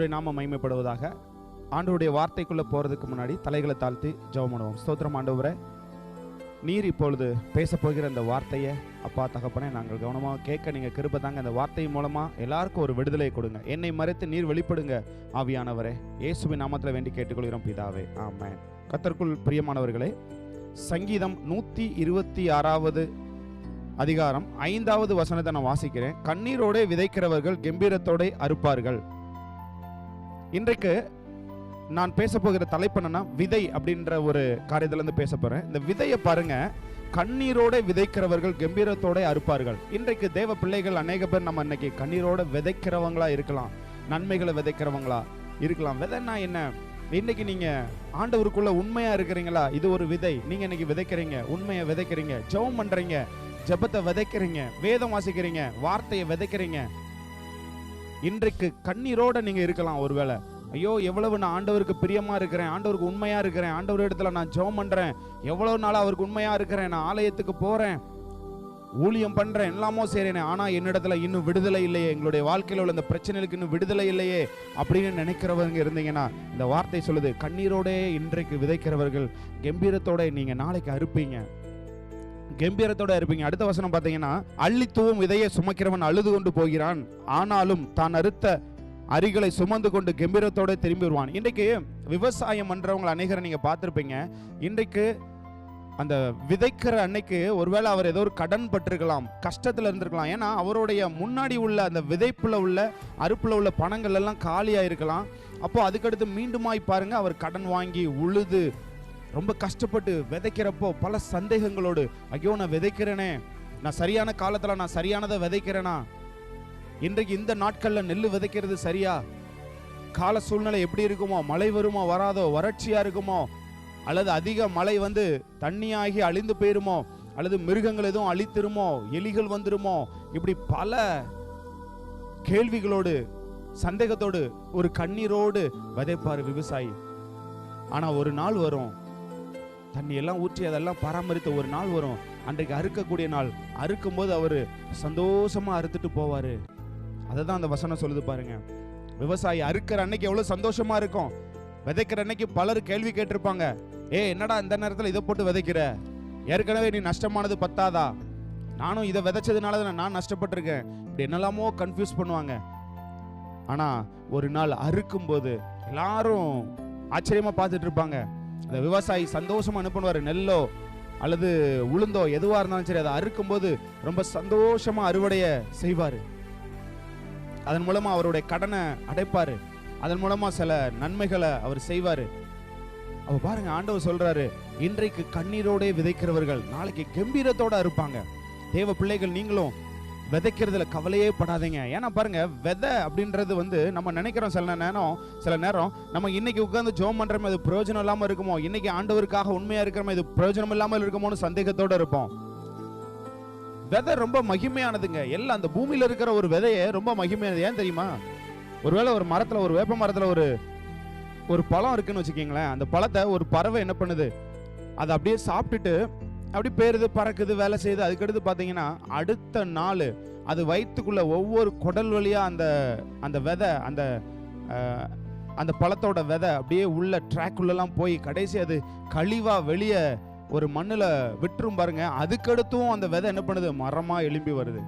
கர்த்தருடைய நாம மகிமைப்படுவதாக. ஆண்டவருடைய வார்த்தைக்குள்ள போறதுக்கு முன்னாடி தலைகளை தாழ்த்தி ஜெபம் பண்ணுவோம். ஸ்தோத்திரம் ஆண்டவரை நீர் இப்பொழுது பேச போகிற அந்த வார்த்தையை அப்பா தகப்பனே நாங்கள் கவனமாக கேட்க நீங்கள் கிருப்பை தாங்க அந்த வார்த்தை மூலமா எல்லாருக்கும் ஒரு விடுதலை கொடுங்க. என்னை மறைத்து நீர் வெளிப்படுங்க ஆவியானவரே. இயேசுவின் நாமத்தில் வேண்டி கேட்டுக்கொள்கிறோம் பிதாவே. ஆமாம் கத்தருக்குள் பிரியமானவர்களே சங்கீதம் நூற்றி இருபத்தி ஆறாவது அதிகாரம் ஐந்தாவது வசனத்தை நான் வாசிக்கிறேன். கண்ணீரோட விதைக்கிறவர்கள் கம்பீரத்தோட அறுப்பார்கள். இன்றைக்கு நான் பேச போகிற தலைப்பு என்னன்னா விதை அப்படின்ற ஒரு காரியத்திலேருந்து பேச போகிறேன் இந்த விதையை பாருங்க. கண்ணீரோட விதைக்கிறவர்கள் கம்பீரத்தோட அறுப்பார்கள். இன்றைக்கு தேவ பிள்ளைகள் அநேக பேர் நம்ம இன்னைக்கு கண்ணீரோட விதைக்கிறவங்களா இருக்கலாம். நன்மைகளை விதைக்கிறவங்களா இருக்கலாம். விதைன்னா என்ன? இன்னைக்கு நீங்க ஆண்டவருக்குள்ள உண்மையா இருக்கிறீங்களா? இது ஒரு விதை. நீங்க இன்னைக்கு விதைக்கிறீங்க. உண்மையை விதைக்கிறீங்க. ஜெபம் பண்றீங்க. ஜெபத்தை விதைக்கிறீங்க. வேதம் வாசிக்கிறீங்க. வார்த்தையை விதைக்கிறீங்க. இன்றைக்கு கண்ணீரோட நீங்க இருக்கலாம் ஒருவேளை. ஐயோ எவ்வளவு நான் ஆண்டவருக்கு பிரியமா இருக்கிறேன் ஆண்டவருக்கு உண்மையா இருக்கிறேன் ஆண்டவர் இடத்துல நான் ஜெபம் பண்றேன் எவ்வளவு நாளாக அவருக்கு உண்மையா இருக்கிறேன் நான் ஆலயத்துக்கு போறேன் ஊழியம் பண்றேன் எல்லாமோ செய்றேனே ஆனா என்னிடத்துல இன்னும் விடுதலை இல்லையே எங்களுடைய வாழ்க்கையில் உள்ள இந்த பிரச்சனைகளுக்கு இன்னும் விடுதலை இல்லையே அப்படின்னு நினைக்கிறவங்க இருந்தீங்கன்னா இந்த வார்த்தை சொல்லுது கண்ணீரோடே இன்றைக்கு விதைக்கிறவர்கள் கம்பீரத்தோட நீங்க நாளைக்கு அறுப்பீங்க. கம்பீரத்தோட இருப்பீங்க. அடுத்த வசனம் பார்த்தீங்கன்னா அள்ளித்துவம் விதையை சுமக்கிறவன் அழுது கொண்டு போகிறான். ஆனாலும் தான் அறுத்த அரிகளை சுமந்து கொண்டு கம்பீரத்தோட திரும்பி வருவான். இன்றைக்கு விவசாயம் பண்ணுறவங்களை அநேகரை நீங்கள் பார்த்துருப்பீங்க. இன்றைக்கு அந்த விதைக்கிற அன்னைக்கு ஒருவேளை அவர் ஏதோ ஒரு கடன் பட்டிருக்கலாம் கஷ்டத்தில் இருந்திருக்கலாம். ஏன்னா அவருடைய முன்னாடி உள்ள அந்த விதைப்பில் உள்ள அறுப்பில் உள்ள பணங்கள் எல்லாம் காலியாக இருக்கலாம் அப்போது அதுக்கடுத்து மீண்டுமாய் பாருங்கள் அவர் கடன் வாங்கி உழுது ரொம்ப கஷ்டப்பட்டு விதைக்கிறப்போ பல சந்தேகங்களோடு ஐயோ நான் விதைக்கிறேனே நான் சரியான காலத்தில் நான் சரியானதை விதைக்கிறேனா? இன்றைக்கு இந்த நாட்களில் நெல் விதைக்கிறது சரியா? கால சூழ்நிலை எப்படி இருக்குமோ மழை வருமோ வராதோ வறட்சியாக இருக்குமோ? அல்லது அதிக மழை வந்து தண்ணியாகி அழிந்து போயிருமோ? அல்லது மிருகங்கள் எதுவும் அழித்திருமோ? எலிகள் வந்துருமோ? இப்படி பல கேள்விகளோடு சந்தேகத்தோடு ஒரு கண்ணீரோடு விதைப்பார் விவசாயி. ஆனால் ஒரு நாள் வரும் தண்ணி எல்லாம் ஊற்றி அதெல்லாம் பராமரித்த ஒரு நாள் வரும். அன்றைக்கு அறுக்கக்கூடிய நாள். அறுக்கும் போது அவர் சந்தோஷமா அறுத்துட்டு போவார். அதை தான் அந்த வசனம் சொல்லுது பாருங்க. விவசாயி அறுக்கிற அன்னைக்கு எவ்வளோ சந்தோஷமா இருக்கும். விதைக்கிற அன்னைக்கு பலர் கேள்வி கேட்டிருப்பாங்க. ஏ என்னடா இந்த நேரத்தில் இதை போட்டு விதைக்கிற? ஏற்கனவே நீ நஷ்டமானது பத்தாதா? நானும் இதை விதைச்சதுனால நான் நஷ்டப்பட்டிருக்கேன். இப்படி என்னெல்லாமோ கன்ஃபியூஸ் பண்ணுவாங்க. ஆனால் ஒரு நாள் அறுக்கும் போது எல்லாரும் ஆச்சரியமாக பார்த்துட்டு இருப்பாங்க. இந்த விவசாயி சந்தோஷமா என்ன நெல்லோ அல்லது உளுந்தோ எதுவாக இருந்தாலும் சரி அதை அறுக்கும்போது ரொம்ப சந்தோஷமா அறுவடைய செய்வாரு. அதன் மூலமா அவருடைய கடனை அடைப்பாரு. அதன் மூலமா சில நன்மைகளை அவர் செய்வாரு. அவ பாருங்க ஆண்டவர் சொல்றாரு இன்றைக்கு கண்ணீரோட விதைக்கிறவர்கள் நாளைக்கு கம்பீரத்தோட இருப்பாங்க தேவ பிள்ளைகள் நீங்களும் விதைக்கிறதுல கவலையே படாதீங்க. ஏன்னா பாருங்க விதை அப்படின்றது வந்து நம்ம நினைக்கிறோம் சில நேரம் சில நேரம் நம்ம இன்னைக்கு உட்காந்து ஜோம் பண்றோம் இது பிரயோஜனம் இல்லாமல் இருக்குமோ? இன்னைக்கு ஆண்டவருக்காக உண்மையா இருக்கிறோம் இது பிரயோஜனம் இல்லாமல் இருக்குமோன்னு சந்தேகத்தோட இருப்போம். விதை ரொம்ப மகிமையானதுங்க. எல்லாம் அந்த பூமியில இருக்கிற ஒரு விதையே ரொம்ப மகிமையானது. ஏன் தெரியுமா? ஒருவேளை ஒரு மரத்துல ஒரு வேப்ப மரத்துல ஒரு ஒரு பழம் இருக்குன்னு வச்சுக்கீங்களேன். அந்த பழத்தை ஒரு பறவை என்ன பண்ணுது? அதை அப்படியே சாப்பிட்டுட்டு அப்படி பேருது பறக்குது வேலை செய்யுது. அதுக்கடுத்து பார்த்தீங்கன்னா அடுத்த நாள் அது வயிற்றுக்குள்ள ஒவ்வொரு குடல் வழியாக அந்த அந்த விதை அந்த அந்த பழத்தோட விதை அப்படியே உள்ள ட்ராக்குள்ளெல்லாம் போய் கடைசி அது கழிவாக வெளியே ஒரு மண்ணில் விட்டுரும் பாருங்க. அதுக்கடுத்தும் அந்த விதை என்ன பண்ணுது? மரமாக எழும்பி வருது.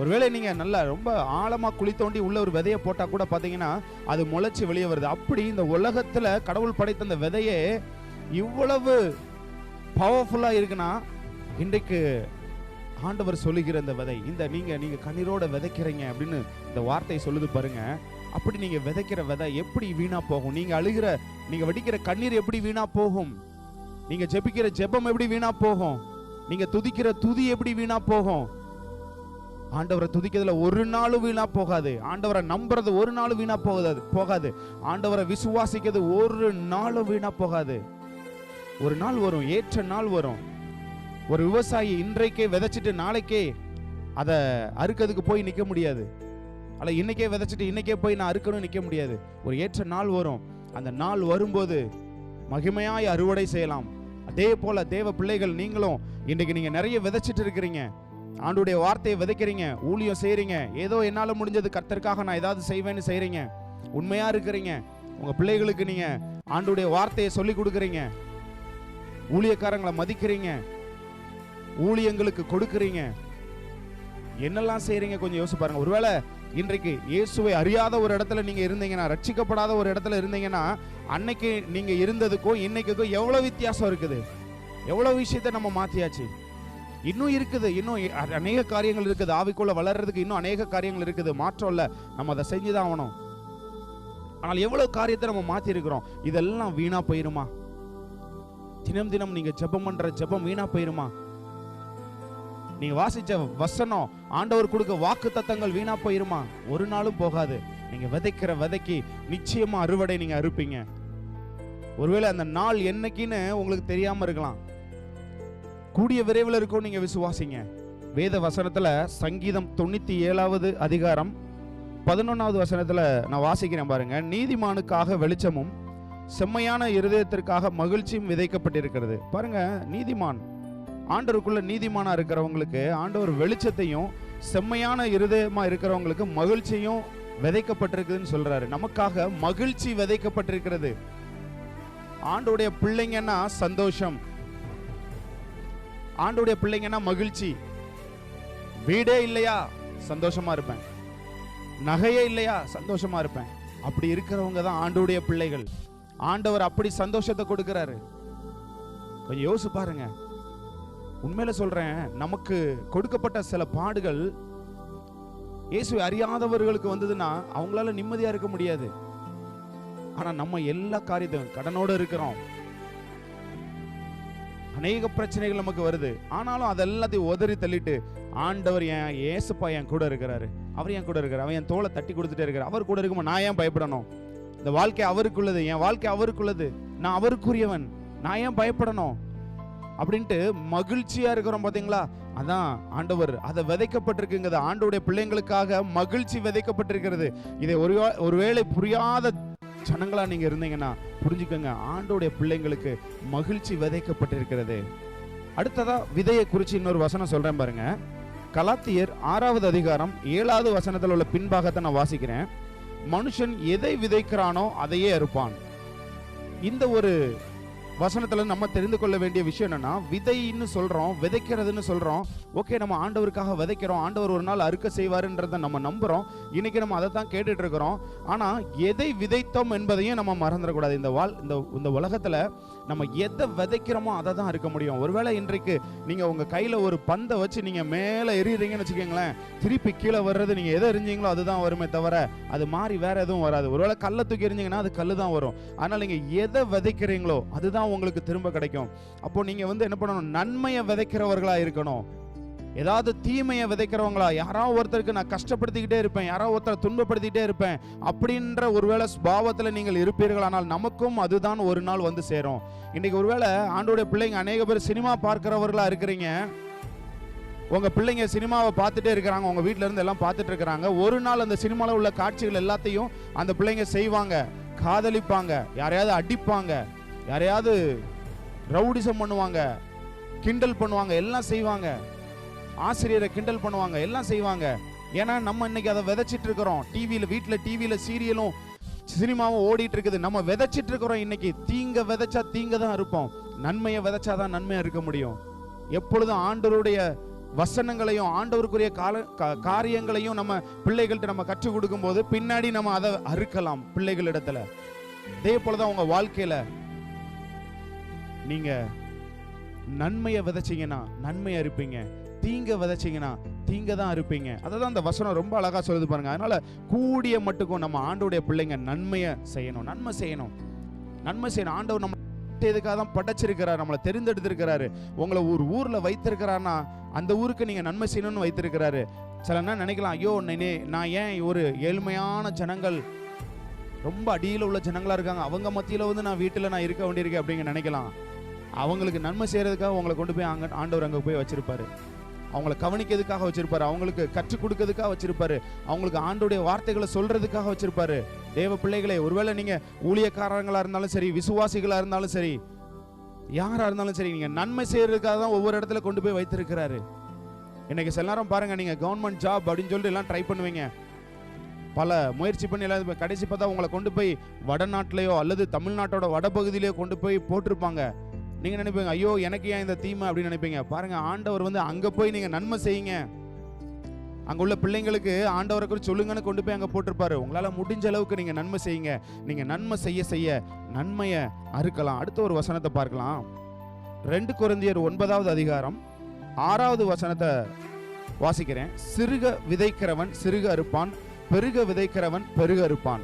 ஒருவேளை நீங்கள் நல்லா ரொம்ப ஆழமாக குழி தோண்டி உள்ள ஒரு விதையை போட்டால் கூட பார்த்தீங்கன்னா அது முளைச்சி வெளியே வருது. அப்படி இந்த உலகத்தில் கடவுள் படைத்த அந்த விதையே இவ்வளவு பவர்ஃபுல்லாக இருக்குன்னா இன்றைக்கு ஆண்டவர் சொல்லுகிற இந்த விதை இந்த நீங்கள் நீங்கள் கண்ணீரோட விதைக்கிறீங்க அப்படின்னு இந்த வார்த்தை சொல்லுது பாருங்க. அப்படி நீங்கள் விதைக்கிற விதை எப்படி வீணாக போகும்? நீங்கள் அழுகிற நீங்கள் வடிக்கிற கண்ணீர் எப்படி வீணாக போகும்? நீங்கள் ஜெபிக்கிற ஜெபம் எப்படி வீணாக போகும்? நீங்கள் துதிக்கிற துதி எப்படி வீணாக போகும்? ஆண்டவரை துதிக்கிறதுல ஒரு நாளும் வீணா போகாது. ஆண்டவரை நம்புறது ஒரு நாளும் வீணா போகாது போகாது. ஆண்டவரை விசுவாசிக்கிறது ஒரு நாளும் வீணா போகாது. ஒரு நாள் வரும் ஏற்ற நாள் வரும். ஒரு விவசாயி இன்றைக்கே விதைச்சிட்டு நாளைக்கே அதை அறுக்கிறதுக்கு போய் நிற்க முடியாது. அல்ல இன்னைக்கே விதைச்சிட்டு இன்னைக்கே போய் நான் அறுக்கணும் நிற்க முடியாது. ஒரு ஏற்ற நாள் வரும். அந்த நாள் வரும்போது மகிமையாய் அறுவடை செய்யலாம். அதே போல தேவ பிள்ளைகள் நீங்களும் இன்றைக்கு நீங்கள் நிறைய விதைச்சிட்டு இருக்கிறீங்க. ஆண்டுடைய வார்த்தையை விதைக்கிறீங்க ஊழியம் செய்கிறீங்க ஏதோ என்னால் முடிஞ்சது கர்த்தருக்காக நான் ஏதாவது செய்வேன்னு செய்கிறீங்க உண்மையாக இருக்கிறீங்க. உங்கள் பிள்ளைகளுக்கு நீங்கள் ஆண்டுடைய வார்த்தையை சொல்லி கொடுக்குறீங்க. ஊழியக்காரங்களை மதிக்கிறீங்க. ஊழியங்களுக்கு கொடுக்குறீங்க. என்னெல்லாம் செய்கிறீங்க கொஞ்சம் யோசிச்சு பாருங்க. ஒருவேளை இன்றைக்கு இயேசுவை அறியாத ஒரு இடத்துல நீங்கள் இருந்தீங்கன்னா ரட்சிக்கப்படாத ஒரு இடத்துல இருந்தீங்கன்னா அன்னைக்கு நீங்கள் இருந்ததுக்கும் இன்னைக்குக்கும் எவ்வளோ வித்தியாசம் இருக்குது? எவ்வளோ விஷயத்தை நம்ம மாற்றியாச்சு இன்னும் இருக்குது. இன்னும் அநேக காரியங்கள் இருக்குது. ஆவிக்குள்ளே வளர்றதுக்கு இன்னும் அநேக காரியங்கள் இருக்குது. மாற்றம் இல்லை. நம்ம அதை செஞ்சுதான் ஆகணும். ஆனால் எவ்வளோ காரியத்தை நம்ம மாற்றிருக்கிறோம் இதெல்லாம் வீணாக போயிருமா? தினம் தினம் நீங்க ஜெபம் பண்ற ஜெபம் வீணா போயிருமா? நீங்க வாசிச்ச வசனம் ஆண்டவர் கொடுக்க வாக்கு தத்தங்கள் வீணா போயிருமா? ஒரு நாளும் போகாது. நீங்க விதைக்கிற விதைக்கு நிச்சயமா அறுவடை நீங்க அறுப்பீங்க. ஒருவேளை அந்த நாள் என்னைக்குன்னு உங்களுக்கு தெரியாம இருக்கலாம். கூடிய விரைவில் இருக்கும் நீங்க விசுவாசிங்க. வேத வசனத்துல சங்கீதம் தொண்ணூத்தி ஏழாவது அதிகாரம் பதினொன்னாவது வசனத்துல நான் வாசிக்கிறேன் பாருங்க. நீதிமானுக்காக வெளிச்சமும் செம்மையான இருதயத்திற்காக மகிழ்ச்சியும் விதைக்கப்பட்டிருக்கிறது. பாருங்க நீதிமான். ஆண்டவருக்குள்ள நீதிமானா இருக்கிறவங்களுக்கு ஆண்டவர் வெளிச்சத்தையும் செம்மையான இருதயமா இருக்கிறவங்களுக்கு மகிழ்ச்சியும் விதைக்கப்பட்டிருக்குதுன்னு சொல்றாரு. நமக்காக மகிழ்ச்சி விதைக்கப்பட்டிருக்கிறது. ஆண்டோடைய பிள்ளைங்கன்னா சந்தோஷம். ஆண்டோடைய பிள்ளைங்கன்னா மகிழ்ச்சி. வீடே இல்லையா? சந்தோஷமா இருப்பேன். நகையே இல்லையா? சந்தோஷமா இருப்பேன். அப்படி இருக்கிறவங்க தான் ஆண்டோடைய பிள்ளைகள். ஆண்டவர் அப்படி சந்தோஷத்தை கொடுக்கிறாரு. கொஞ்சம் யோசிச்சு பாருங்க. உண்மையில சொல்றேன் நமக்கு கொடுக்கப்பட்ட சில பாடுகள் இயேசு அறியாதவர்களுக்கு வந்ததுன்னா அவங்களால நிம்மதியா இருக்க முடியாது. ஆனா நம்ம எல்லா காரியத்தையும் கடனோட இருக்கிறோம். அநேக பிரச்சனைகள் நமக்கு வருது. ஆனாலும் அது எல்லாத்தையும் உதறி தள்ளிட்டு ஆண்டவர் என் ஏசுப்பா என் கூட இருக்கிறாரு. அவர் என் கூட இருக்கிறார். அவன் என் தோலை தட்டி கொடுத்துட்டே இருக்கிறார். அவர் கூட இருக்கும்போது நான் ஏன் பயப்படணும்? இந்த வாழ்க்கை அவருக்குள்ளது என் வாழ்க்கை அவருக்குள்ளது. நான் அவருக்குரியவன். நான் ஏன் பயப்படணும்? அப்படின்ட்டு மகிழ்ச்சியா இருக்கிறோம் பாத்தீங்களா? அதான் ஆண்டவர் அதை விதைக்கப்பட்டிருக்குங்கிறது. ஆண்டவருடைய பிள்ளைங்களுக்காக மகிழ்ச்சி விதைக்கப்பட்டிருக்கிறது. இதை ஒரு ஒருவேளை புரியாத ஜனங்களா நீங்க இருந்தீங்கன்னா புரிஞ்சுக்கோங்க. ஆண்டோடைய பிள்ளைங்களுக்கு மகிழ்ச்சி விதைக்கப்பட்டிருக்கிறது. அடுத்ததா விதையை குறித்து இன்னொரு வசனம் சொல்றேன் பாருங்க. கலாத்தியர் ஆறாவது அதிகாரம் ஏழாவது வசனத்தில் உள்ள பின்பாகத்தை நான் வாசிக்கிறேன். மனுஷன் எதை விதைக்கிறானோ அதையே அறுப்பான். இந்த ஒரு வசனத்துல நம்ம தெரிந்து கொள்ள வேண்டிய விஷயம் என்னன்னா விதைன்னு சொல்றோம் விதைக்கிறதுன்னு சொல்றோம். ஓகே நம்ம ஆண்டவருக்காக விதைக்கிறோம் ஆண்டவர் ஒரு நாள் அறுக்க செய்வாருன்றதை நம்ம நம்புறோம். இன்னைக்கு நம்ம அதை தான் கேட்டுட்டு இருக்கிறோம். ஆனா எதை விதைத்தோம் என்பதையும் நம்ம மறந்துடக்கூடாது. இந்த வாழ் இந்த இந்த உலகத்துல நம்ம எதை விதைக்கிறோமோ அதை தான் இருக்க முடியும். ஒருவேளை இன்றைக்கு நீங்க உங்க கையில ஒரு பந்தை வச்சு நீங்க மேலே எறிகிறீங்கன்னு வச்சுக்கோங்களேன் திருப்பி கீழே வர்றது நீங்க எதை எரிஞ்சீங்களோ அதுதான் வருமே தவிர அது மாறி வேற எதுவும் வராது. ஒருவேளை கல்லை தூக்கி எறிஞ்சீங்கன்னா அது கல்லு தான் வரும். ஆனால் நீங்க எதை விதைக்கிறீங்களோ அதுதான் உங்களுக்கு திரும்ப கிடைக்கும். அப்போ நீங்க வந்து என்ன பண்ணணும்? நன்மையை விதைக்கிறவர்களா இருக்கணும். ஏதாவது தீமையை விதைக்கிறவங்களா? யாராவது ஒருத்தருக்கு நான் கஷ்டப்படுத்திக்கிட்டே இருப்பேன். யாராவது ஒருத்தரை துன்பப்படுத்திக்கிட்டே இருப்பேன். அப்படின்ற ஒருவேளை ஸ்பாவத்தில் நீங்கள் இருப்பீர்களானால் நமக்கும் அதுதான் ஒரு நாள் வந்து சேரும். இன்னைக்கு ஒருவேளை ஆண்டோடைய பிள்ளைங்க அநேக பேர் சினிமா பார்க்கிறவர்களா இருக்கிறீங்க. உங்க பிள்ளைங்க சினிமாவை பார்த்துட்டே இருக்கிறாங்க. உங்க வீட்ல இருந்து எல்லாம் பார்த்துட்டு இருக்கிறாங்க. ஒரு நாள் அந்த சினிமாவில் உள்ள காட்சிகள் எல்லாத்தையும் அந்த பிள்ளைங்க செய்வாங்க. காதலிப்பாங்க. யாரையாவது அடிப்பாங்க. யாரையாவது ரவுடிசம் பண்ணுவாங்க கிண்டல் பண்ணுவாங்க எல்லாம் செய்வாங்க. ஆசிரியரை கிண்டல் பண்ணுவாங்க எல்லாம் செய்வாங்க. ஏன்னா நம்ம இன்னைக்கு அதை விதைச்சிட்டு இருக்கிறோம். டிவியில் வீட்டில் டிவியில் சீரியலும் சினிமாவும் ஓடிட்டு இருக்குது. நம்ம விதைச்சிட்டு இருக்கிறோம் இன்னைக்கு. தீங்க விதைச்சா தீங்க தான் இருப்போம் நன்மையை விதைச்சாதான் நன்மையாக இருக்க முடியும். எப்பொழுதும் ஆண்டவருடைய வசனங்களையும் ஆண்டவருக்குரிய கால காரியங்களையும் நம்ம பிள்ளைகள்கிட்ட நம்ம கற்றுக் கொடுக்கும்போது பின்னாடி நம்ம அதை அறுக்கலாம் பிள்ளைகளிடத்துல. இதே போலதான் உங்க வாழ்க்கையில நீங்க நன்மையை விதைச்சிங்கன்னா நன்மையை இருப்பீங்க தீங்க விதைச்சிங்கன்னா தீங்க தான் இருப்பீங்க அதை தான் அந்த வசனம் ரொம்ப அழகா சொல்லுது பாருங்க. அதனால கூடிய மட்டுக்கும் நம்ம ஆண்டோடைய பிள்ளைங்க நன்மையை செய்யணும் நன்மை செய்யணும். நன்மை செய்யணும். ஆண்டவர் நம்ம இதுக்காக தான் படைச்சிருக்கிறார் நம்மளை தெரிந்தெடுத்திருக்கிறாரு. உங்களை ஒரு ஊர்ல வைத்திருக்கிறாருன்னா அந்த ஊருக்கு நீங்க நன்மை செய்யணும்னு வைத்திருக்கிறாரு. சில நேரம் நினைக்கலாம் ஐயோ நே- நான் ஏன் ஒரு ஏழ்மையான ஜனங்கள் ரொம்ப அடியில் உள்ள ஜனங்களாக இருக்காங்க? அவங்க மத்தியில் வந்து நான் வீட்டில் நான் இருக்க வேண்டியிருக்கேன் அப்படிங்க நினைக்கலாம். அவங்களுக்கு நன்மை செய்கிறதுக்காக உங்களை கொண்டு போய் அங்க ஆண்டவர் அங்கே போய் வச்சிருப்பாரு. அவங்கள கவனிக்கிறதுக்காக வச்சிருப்பாரு. அவங்களுக்கு கற்றுக் கொடுக்கறதுக்காக வச்சிருப்பாரு. அவங்களுக்கு ஆண்டுடைய வார்த்தைகளை சொல்றதுக்காக வச்சிருப்பாரு. தேவ பிள்ளைகளே ஒருவேளை நீங்க ஊழியக்காரங்களா இருந்தாலும் சரி விசுவாசிகளா இருந்தாலும் சரி யாரா இருந்தாலும் சரி நீங்க நன்மை செய்யறதுக்காக தான் ஒவ்வொரு இடத்துல கொண்டு போய் வைத்திருக்கிறாரு. இன்னைக்கு சில நேரம் பாருங்க நீங்க கவர்மெண்ட் ஜாப் அப்படின்னு சொல்லிட்டு எல்லாம் ட்ரை பண்ணுவீங்க. பல முயற்சி பண்ணி எல்லாம் கடைசி பார்த்தா உங்களை கொண்டு போய் வடநாட்டிலேயோ அல்லது தமிழ்நாட்டோட வடபகுதியிலேயோ கொண்டு போய் போட்டிருப்பாங்க. நீங்கள் நினைப்பீங்க ஐயோ எனக்கு ஏன் இந்த தீமை? அப்படின்னு நினைப்பீங்க. பாருங்க ஆண்டவர் வந்து அங்கே போய் நீங்கள் நன்மை செய்யுங்க. அங்கே உள்ள பிள்ளைங்களுக்கு ஆண்டவரை குறித்து சொல்லுங்கன்னு கொண்டு போய் அங்கே போட்டிருப்பாரு. உங்களால் முடிஞ்ச அளவுக்கு நீங்கள் நன்மை செய்யுங்க. நீங்கள் நன்மை செய்ய செய்ய நன்மையை அறுக்கலாம். அடுத்த ஒரு வசனத்தை பார்க்கலாம். ரெண்டு குழந்தையர் ஒன்பதாவது அதிகாரம் ஆறாவது வசனத்தை வாசிக்கிறேன். சிறுக விதைக்கிறவன் சிறுக அறுப்பான் பெருக விதைக்கிறவன் பெருக அறுப்பான்.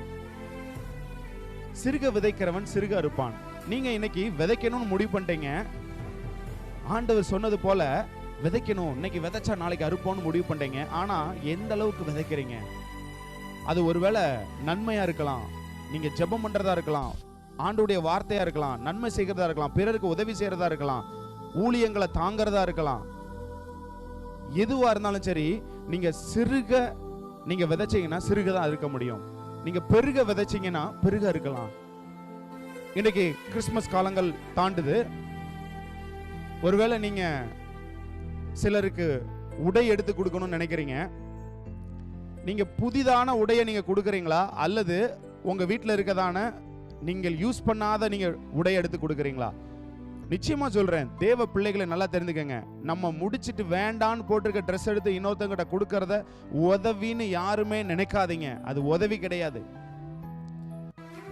சிறுக விதைக்கிறவன் சிறுக அறுப்பான். நீங்க இன்னைக்கு விதைக்கணும்னு முடிவு பண்ணிட்டீங்க. ஆண்டவர் சொன்னது போல விதைக்கணும். இன்னைக்கு விதைச்சா நாளைக்கு அறுப்போம்னு முடிவு பண்ணிட்டீங்க. ஆனா எந்த அளவுக்கு விதைக்கிறீங்க? அது ஒருவேளை நன்மையா இருக்கலாம். நீங்க ஜெபம் பண்றதா இருக்கலாம். ஆண்டுடைய வார்த்தையா இருக்கலாம். நன்மை செய்கிறதா இருக்கலாம். பிறருக்கு உதவி செய்யறதா இருக்கலாம். ஊழியங்களை தாங்கிறதா இருக்கலாம். எதுவா இருந்தாலும் சரி நீங்க சிறுக நீங்க விதைச்சீங்கன்னா சிறுக தான் இருக்க முடியும். நீங்க பெருக விதைச்சீங்கன்னா பெருக இருக்கலாம். இன்னைக்கு கிறிஸ்மஸ் காலங்கள் தாண்டுது. ஒருவேளை நீங்க சிலருக்கு உடை எடுத்து கொடுக்கணும்னு நினைக்கிறீங்க. நீங்க புதிதான உடையை நீங்க கொடுக்குறீங்களா? அல்லது உங்க வீட்டில் இருக்கதான நீங்கள் யூஸ் பண்ணாத நீங்க உடை எடுத்து கொடுக்குறீங்களா? நிச்சயமா சொல்றேன் தேவ பிள்ளைகளை நல்லா தெரிஞ்சுக்கங்க. நம்ம முடிச்சுட்டு வேண்டான்னு போட்டிருக்க ட்ரெஸ் எடுத்து இன்னொருத்தங்கிட்ட கொடுக்கறத உதவின்னு யாருமே நினைக்காதீங்க. அது உதவி கிடையாது.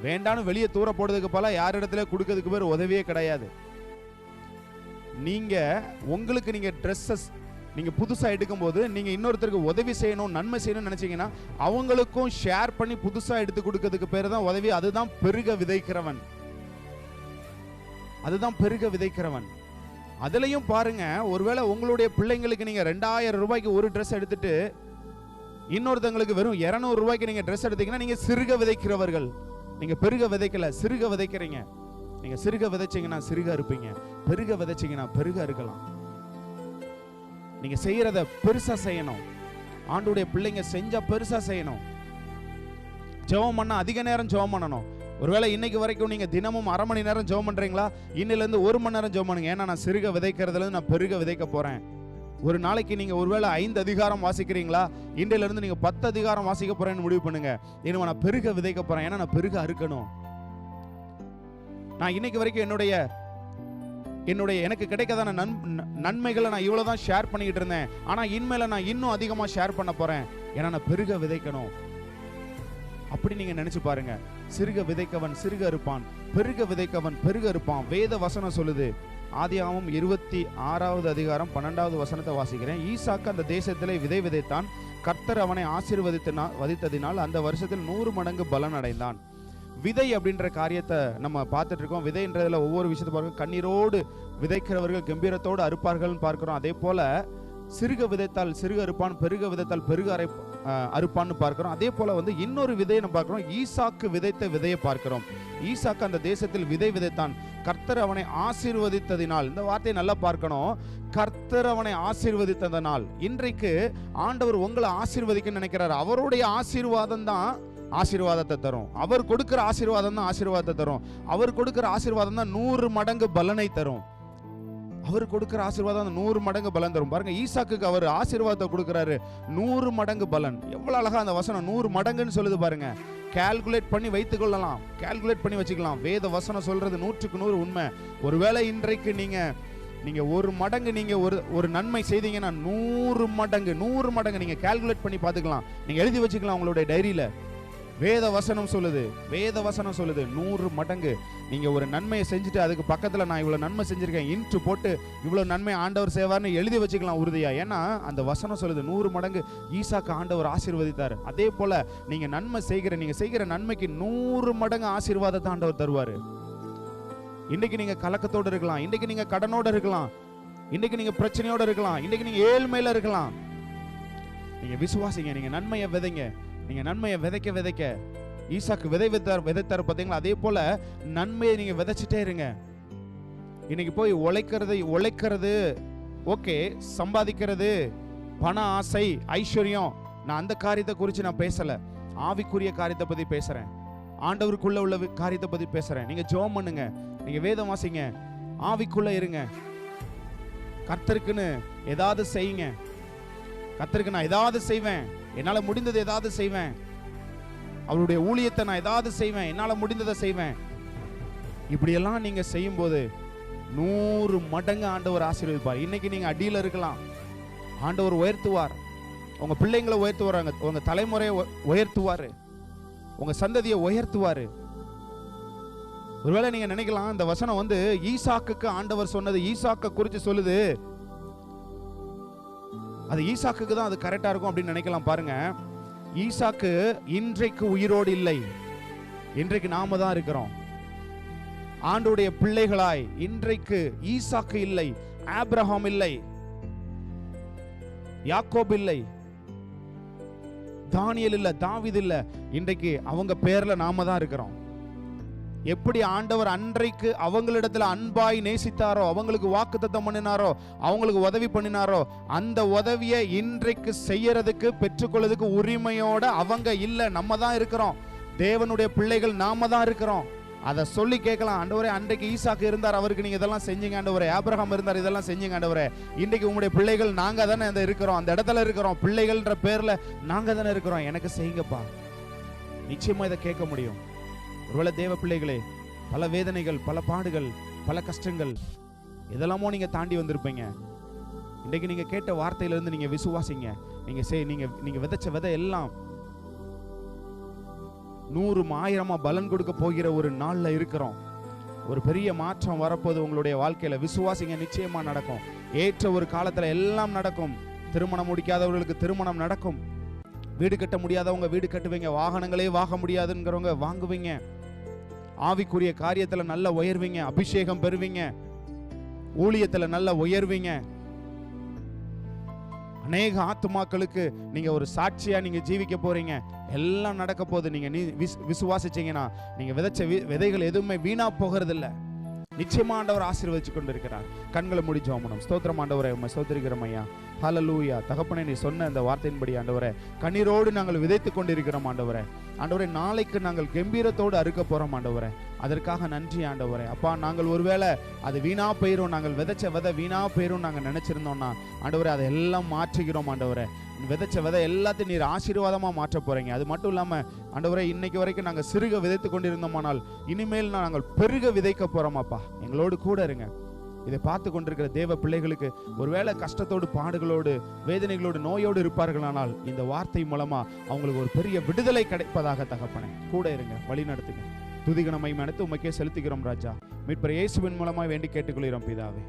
வேண்டான்னு வெளியே தூர போடுறதுக்கு பல யார் இடத்துல கொடுக்கறதுக்கு பேர் உதவியே கிடையாது. நீங்க உங்களுக்கு நீங்க ட்ரெஸ்ஸஸ் நீங்க புதுசா எடுக்கும்போது நீங்க இன்னொருத்தருக்கு உதவி செய்யணும் நன்மை செய்யணும்னு நினைச்சீங்கன்னா அவங்களுக்கும் ஷேர் பண்ணி புதுசா எடுத்து கொடுக்கறதுக்கு பேர் தான் உதவி. அதுதான் பெருக விதைக்கிறவன். அதுதான் பெருக விதைக்கிறவன். அதுலயும் பாருங்க ஒருவேளை உங்களுடைய பிள்ளைங்களுக்கு நீங்க ரெண்டாயிரம் ரூபாய்க்கு ஒரு ட்ரெஸ் எடுத்துட்டு இன்னொருத்தங்களுக்கு வெறும் 200 ரூபாய்க்கு நீங்க ட்ரெஸ் எடுத்தீங்கன்னா நீங்க சிறுக விதைக்கிறவர்கள். நீங்க பெருக விதைக்கல சிறுக விதைக்கிறீங்க. நீங்க சிறுக விதைச்சீங்கன்னா சிறுக இருப்பீங்க பெருக விதைச்சீங்கன்னா பெருக இருக்கலாம் நீங்க செய்யறத பெருசா செய்யணும். ஆண்டுடைய பிள்ளைங்க செஞ்சா பெருசா செய்யணும். ஜெபம் பண்ணா அதிக நேரம் ஜெபம் பண்ணணும். ஒருவேளை இன்னைக்கு வரைக்கும் நீங்க தினமும் அரை மணி நேரம் ஜெபம் பண்றீங்களா? இன்னில இருந்து ஒரு மணி நேரம் ஜெபம் பண்ணுங்க. ஏன்னா நான் சிறுக விதைக்கிறதுல இருந்து நான் பெருக விதைக்க போறேன். ஒரு நாளைக்கு நீங்கள் ஒருவேளை ஐந்து அதிகாரம் வாசிக்கிறீங்களா? இன்றையிலேருந்து நீங்கள் பத்து அதிகாரம் வாசிக்க போகிறேன்னு முடிவு பண்ணுங்க. இனிமே நான் பெருக விதைக்க போகிறேன் ஏன்னா நான் பெருக அறுக்கணும். நான் இன்னைக்கு வரைக்கும் என்னுடைய என்னுடைய எனக்கு கிடைக்காதான நன் ந- நன்மைகளை நான் இவ்வளோ தான் ஷேர் பண்ணிக்கிட்டு இருந்தேன். ஆனால் இனிமேல நான் இன்னும் அதிகமாக ஷேர் பண்ண போகிறேன் ஏன்னா நான் பெருக விதைக்கணும். அப்படி நீங்கள் நினச்சி பாருங்க. சிறுக விதைக்கவன் சிறுக இருப்பான் பெருக விதைக்கவன் பெருக இருப்பான் வேத வசனம் சொல்லுது. ஆதியாகமம் இருபத்தி ஆறாவது அதிகாரம் பன்னெண்டாவது வசனத்தை வாசிக்கிறேன். ஈசாக்கு அந்த தேசத்திலே விதை விதைத்தான். கர்த்தர் அவனை ஆசீர்வதித்தினா வதித்ததினால் அந்த வருஷத்தில் நூறு மடங்கு பலன் அடைந்தான். விதை அப்படின்ற காரியத்தை நம்ம பார்த்துட்டு இருக்கோம். விதைன்றதுல ஒவ்வொரு விஷயத்தை பார்க்க கண்ணீரோடு விதைக்கிறவர்கள் கம்பீரத்தோடு அறுப்பார்கள்னு பார்க்கிறோம். அதே போல சிறுக விதைத்தால் சிறுக அறுப்பான் பெருக விதைத்தால் பெருக அரை அறுப்பான்னு பார்க்கிறோம். அதே போல வந்து இன்னொரு விதையை நம்ம பார்க்கிறோம். ஈசாக்கு விதைத்த விதையை பார்க்கிறோம். ஈசாக்கு அந்த தேசத்தில் விதை விதைத்தான். கர்த்தர் அவனை ஆசீர்வதித்ததினால் இந்த வார்த்தையை நல்லா பார்க்கணும். கர்த்தர் அவனை ஆசீர்வதித்ததனால். இன்றைக்கு ஆண்டவர் உங்களை ஆசீர்வதிக்க நினைக்கிறார். அவருடைய ஆசீர்வாதம் தான் ஆசீர்வாதத்தை தரும். அவர் கொடுக்கிற ஆசீர்வாதம் தான் ஆசீர்வாதத்தை தரும். அவர் கொடுக்கிற ஆசீர்வாதம் தான் நூறு மடங்கு பலனை தரும். அவர் கொடுக்குற ஆசீர்வாதம் அந்த நூறு மடங்கு பலன் தரும். பாருங்க ஈசாக்குக்கு அவர் ஆசீர்வாதத்தை கொடுக்குறாரு. நூறு மடங்கு பலன். எவ்வளோ அழகாக அந்த வசனம் நூறு மடங்குன்னு சொல்லுது பாருங்க. கால்குலேட் பண்ணி வைத்துக்கொள்ளலாம் கால்குலேட் பண்ணி வச்சுக்கலாம். வேத வசனம் சொல்றது நூற்றுக்கு நூறு உண்மை. ஒருவேளை இன்றைக்கு நீங்க நீங்க ஒரு மடங்கு நீங்க ஒரு ஒரு நன்மை செய்தீங்கன்னா நூறு மடங்கு நூறு மடங்கு நீங்க கால்குலேட் பண்ணி பார்த்துக்கலாம். நீங்க எழுதி வச்சுக்கலாம் உங்களுடைய டைரியில வேத வசனம் சொல்லுது. வேத வசனம் சொல்லுது. நூறு மடங்கு. நீங்க ஒரு நன்மையை செஞ்சுட்டு அதுக்கு பக்கத்துல நான் இவ்வளவு நன்மை செஞ்சிருக்கேன். இன்ட்டு போட்டு இவ்வளவு நன்மை ஆண்டவர் செய்வார்னு எழுதி வச்சுக்கலாம் உறுதியா. ஏன்னா அந்த வசனம் சொல்லுது. நூறு மடங்கு. ஈசாக்கு ஆண்டவர் ஆசீர்வதித்தார். அதே போல நீங்க நன்மை செய்கிற நீங்க செய்கிற நன்மைக்கு நூறு மடங்கு ஆசீர்வாதத்தை ஆண்டவர் தருவாரு. இன்னைக்கு நீங்க கலக்கத்தோடு இருக்கலாம். இன்னைக்கு நீங்க கடனோட இருக்கலாம். இன்னைக்கு நீங்க பிரச்சனையோட இருக்கலாம். இன்னைக்கு நீங்க ஏழ்மையில இருக்கலாம். நீங்க விசுவாசிங்க. நீங்க நன்மையை விதைங்க. நீங்கள் நன்மையை விதைக்க விதைக்க. ஈசாக்கு விதை வித்தார் விதைத்தார் பார்த்தீங்களா? அதே போல் நன்மையை நீங்கள் விதைச்சிட்டே இருங்க. இன்னைக்கு போய் உழைக்கிறது உழைக்கிறது. ஓகே சம்பாதிக்கிறது. பண ஆசை ஐஸ்வர்யம். நான் அந்த காரியத்தை குறித்து நான் பேசலை. ஆவிக்குரிய காரியத்தை பற்றி பேசுகிறேன் ஆண்டவருக்குள்ளே உள்ள காரியத்தை பற்றி பேசுகிறேன் நீங்கள் ஜோம் பண்ணுங்க. நீங்கள் வேதம் வாசிங்க. ஆவிக்குள்ளே இருங்க. கர்த்தருக்குன்னு ஏதாவது செய்யுங்க. கர்த்தருக்கு நான் ஏதாவது செய்வேன். என்னால் முடிந்தது ஏதாவது செய்வேன். அவருடைய ஊழியத்தை நான் ஏதாவது செய்வேன். என்னால் முடிந்ததை செய்வேன். இப்படியெல்லாம் நீங்கள் செய்யும்போது நூறு மடங்கு ஆண்டவர் ஆசீர்வதிப்பார். இன்னைக்கு நீங்கள் அடியில் இருக்கலாம். ஆண்டவர் உயர்த்துவார். உங்கள் பிள்ளைங்களை உயர்த்துவார். உங்கள் தலைமுறையை உயர்த்துவார். உங்கள் சந்ததியை உயர்த்துவார். ஒருவேளை நீங்கள் நினைக்கலாம் இந்த வசனம் வந்து ஈசாக்குக்கு ஆண்டவர் சொன்னது ஈசாக்கை குறித்து சொல்லுது. அது ஈசாக்குக்கு தான் அது கரெக்டாக இருக்கும் அப்படின்னு நினைக்கலாம் பாருங்க. ஈசாக்கு இன்றைக்கு உயிரோடு இல்லை. இன்றைக்கு நாம தான் இருக்கிறோம். ஆண்டுடைய பிள்ளைகளாய் இன்றைக்கு ஈசாக்கு இல்லை ஆப்ரஹாம் இல்லை யாக்கோப் இல்லை தானியல் இல்லை தாவித் இல்லை. இன்றைக்கு அவங்க பேர்ல நாம தான் இருக்கிறோம். எப்படி ஆண்டவர் அன்றைக்கு அவங்களிடத்துல அன்பாய் நேசித்தாரோ அவங்களுக்கு வாக்குத்தத்தம் பண்ணினாரோ அவங்களுக்கு உதவி பண்ணினாரோ அந்த உதவியை இன்றைக்கு செய்யறதுக்கு பெற்றுக்கொள்ளதுக்கு உரிமையோட அவங்க இல்லை. நம்ம தான் இருக்கிறோம். தேவனுடைய பிள்ளைகள் நாம தான் இருக்கிறோம். அதை சொல்லி கேட்கலாம். ஆண்டவரே அன்றைக்கு ஈசாக்கு இருந்தார். அவருக்கு நீங்க இதெல்லாம் செஞ்சீங்க ஆண்டவரே. ஆபிரகாம் இருந்தார். இதெல்லாம் செஞ்சீங்க ஆண்டவரே. இன்றைக்கு உங்களுடைய பிள்ளைகள் நாங்க தானே அந்த இருக்கிறோம். அந்த இடத்துல இருக்கிறோம். பிள்ளைகள்ன்ற பேர்ல நாங்க தானே இருக்கிறோம். எனக்கு செய்யுங்கப்பா. நிச்சயமா இதை கேட்க முடியும். ஒருவேளை தேவ பிள்ளைகளே பல வேதனைகள் பல பாடுகள் பல கஷ்டங்கள் இதெல்லாமோ நீங்கள் தாண்டி வந்திருப்பீங்க. இன்றைக்கு நீங்கள் கேட்ட வார்த்தையிலேருந்து நீங்கள் விசுவாசிங்க. நீங்கள் செய் நீங்கள் நீங்கள் விதைச்ச விதை எல்லாம் நூறு ஆயிரமாக பலன் கொடுக்க போகிற ஒரு நாளில் இருக்கிறோம். ஒரு பெரிய மாற்றம் வரப்போது உங்களுடைய வாழ்க்கையில். விசுவாசிங்க நிச்சயமாக நடக்கும். ஏற்ற ஒரு காலத்தில் எல்லாம் நடக்கும். திருமணம் முடிக்காதவர்களுக்கு திருமணம் நடக்கும். வீடு கட்ட முடியாதவங்க வீடு கட்டுவீங்க. வாகனங்களே வாங்க முடியாதுங்கிறவங்க வாங்குவீங்க. ஆவிக்குரிய காரியத்தில் நல்ல உயர்வீங்க. அபிஷேகம் பெறுவீங்க. ஊழியத்தில் நல்ல உயர்வீங்க. அநேக ஆத்துமாக்களுக்கு நீங்க ஒரு சாட்சியா நீங்க ஜீவிக்க போறீங்க. எல்லாம் நடக்க போகுது. நீங்க நீ விஸ் விசுவாசிச்சீங்கன்னா நீங்க விதைச்ச வி- விதைகள் எதுவுமே வீணா போகிறதில்லை. இல்ல நிச்சயமா ஆண்டவர் ஆசீர்வதிச்சு கொண்டிருக்கிறார். கண்களை முடி ஜோமனம். ஸ்தோத்திரம் ஆண்டவரை உம்மை ஸ்தோத்திரிக்கிறோம் ஐயா. லூயா தகப்பனை நீ சொன்ன இந்த வார்த்தையின்படி ஆண்டவரே கண்ணீரோடு நாங்கள் விதைத்து கொண்டிருக்கிறோம் ஆண்டவரை. ஆண்டவரை நாளைக்கு நாங்கள் கம்பீரத்தோடு அறுக்க போகிறோம் ஆண்டவரை. அதற்காக நன்றி ஆண்டவரே. அப்பா நாங்கள் ஒருவேளை அது வீணா போயிரும் நாங்கள் விதைச்ச விதை வீணா போயிரும் நாங்கள் நினைச்சிருந்தோம்னா ஆண்டவரை அதை எல்லாம் மாற்றுகிறோம் ஆண்டவரை. விதைச்ச விதை எல்லாத்தையும் நீர் ஆசீர்வாதமாக மாற்ற போகிறீங்க அது மட்டும் இல்லாமல் ஆண்டவரை இன்னைக்கு வரைக்கும் நாங்கள் சிறுக விதைத்து கொண்டிருந்தோமானால் இனிமேல் நாங்கள் பெருக விதைக்க போகிறோமாப்பா எங்களோடு கூட இருங்க. இதை பார்த்து கொண்டிருக்கிற தேவ பிள்ளைகளுக்கு ஒருவேளை கஷ்டத்தோடு பாடுகளோடு வேதனைகளோடு நோயோடு இருப்பார்களானால் இந்த வார்த்தை மூலமாக அவங்களுக்கு ஒரு பெரிய விடுதலை கிடைப்பதாக தகப்பனே. கூட இருங்க வழி நடத்துங்க. துதிகணமை மனத்து உமக்கே செலுத்துகிறோம் ராஜா. மீட்பர் இயேசுவின் மூலமாக வேண்டி கேட்டுக்கொள்கிறோம் பிதாவே.